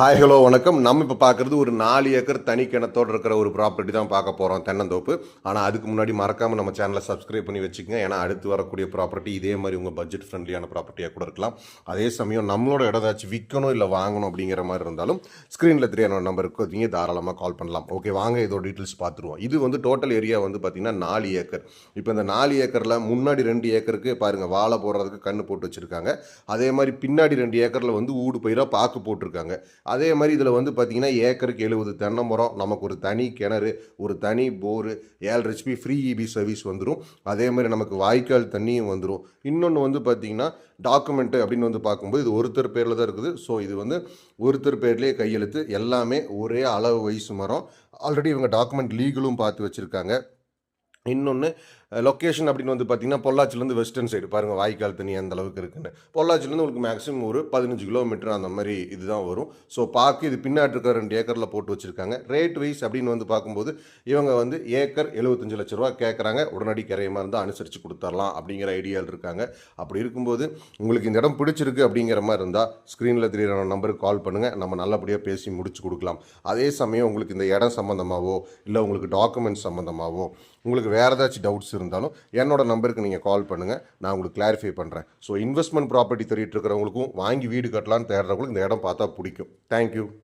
Hi hello வணக்கம். நம்ம இப்போ பார்க்குறது ஒரு நாலு ஏக்கர் தனி கிணத்தோடு இருக்கிற ஒரு ப்ராப்பர்ட்டி தான் பார்க்க போகிறோம் தென்னந்தோப்பு. ஆனால் அதுக்கு முன்னாடி மறக்காமல் நம்ம சேனலை சப்ஸ்கிரைப் பண்ணி வச்சுக்கோங்க. ஏன்னா அடுத்து வரக்கூடிய ப்ராப்பர்ட்டி இதே மாதிரி உங்கள் பட்ஜெட் ஃப்ரெண்ட்லியான ப்ராப்பர்ட்டியாக கூட இருக்கலாம். அதே சமயம் நம்மளோட இடம் ஏதாச்சும் விற்கணும் இல்லை வாங்கணும் அப்படிங்கிற மாதிரி இருந்தாலும் ஸ்க்ரீனில் தெரியாத நம்பருக்கு நீங்கள் தாராளமாக கால் பண்ணலாம். ஓகே வாங்க இதோட டீட்டெயில்ஸ் பார்த்துருவோம் இது வந்து டோட்டல் ஏரியா வந்து பார்த்திங்கன்னா நாலு ஏக்கர். இப்போ இந்த நாலு ஏக்கரில் முன்னாடி ரெண்டு ஏக்கருக்கு பாருங்கள் வாழை போடுறதுக்கு கன்று போட்டு வச்சுருக்காங்க. அதே மாதிரி பின்னாடி ரெண்டு ஏக்கரில் வந்து ஊடு பயிராக பாக்கு போட்டிருக்காங்க. அதே மாதிரி இதில் வந்து பார்த்திங்கன்னா ஏக்கருக்கு எழுபது தென்னை மரம் நமக்கு ஒரு தனி கிணறு ஒரு தனி போரு ஏழு ஹெச்பி ஃப்ரீ இபி சர்வீஸ் வந்துடும் அதே மாதிரி நமக்கு வாய்க்கால் தண்ணியும் வந்துடும் இன்னொன்று வந்து பார்த்திங்கன்னா டாக்குமெண்ட்டு அப்படின்னு வந்து பார்க்கும்போது இது ஒருத்தர் பேரில் தான் இருக்குது. ஸோ இது வந்து ஒருத்தர் பேர்லேயே கையெழுத்து எல்லாமே ஒரே அளவு வயசு மரம். ஆல்ரெடி இவங்க டாக்குமெண்ட் லீகலும் பார்த்து வச்சுருக்காங்க. இன்னொன்று லொக்கேஷன் அப்படின்னு வந்து பார்த்தீங்கன்னா பொள்ளாச்சிலேருந்து வெஸ்டர்ன் சைடு பாருங்கள் வாய்க்கால் தண்ணி அந்த அளவுக்கு இருக்குன்னு. பொள்ளாச்சிலேருந்து உங்களுக்கு மேக்ஸிமம் ஒரு பதினஞ்சு கிலோமீட்டர் அந்த மாதிரி இதுதான் வரும். ஸோ பார்க்க இது பின்னாடி இருக்கிற ரெண்டு ஏக்கரில் போட்டு வச்சுருக்காங்க. ரேட் வைஸ் அப்படின்னு வந்து பார்க்கும்போது இவங்க வந்து ஏக்கர் எழுபத்தஞ்சு லட்ச ரூபா கேட்குறாங்க உடனடி கரையமாக இருந்தால் அனுசரித்து கொடுத்துர்லாம் அப்படிங்கிற ஐடியாவில் இருக்காங்க. அப்படி இருக்கும்போது உங்களுக்கு இந்த இடம் பிடிச்சிருக்கு அப்படிங்கிற மாதிரி இருந்தால் ஸ்க்ரீனில் தெரியுற நம்பருக்கு கால் பண்ணுங்கள் நம்ம நல்லபடியாக பேசி முடிச்சு கொடுக்கலாம். அதே சமயம் உங்களுக்கு இந்த இடம் சம்மந்தமாகவோ இல்லை உங்களுக்கு டாக்குமெண்ட்ஸ் சம்மந்தமாகவோ உங்களுக்கு வேறு ஏதாச்சும் டவுட்ஸ் இருந்தாலும் என்னோடய நம்பருக்கு நீங்கள் கால் பண்ணுங்கள் நான் உங்களுக்கு கிளாரிஃபை பண்ணுறேன் ஸோ இன்வெஸ்ட்மெண்ட் ப்ராப்பர்ட்டி தேடிட்டு இருக்கிறவங்களுக்கும் வாங்கி வீடு கட்டலான்னு தேடுறவங்களுக்கு இந்த இடம் பார்த்தா பிடிக்கும். தேங்க்யூ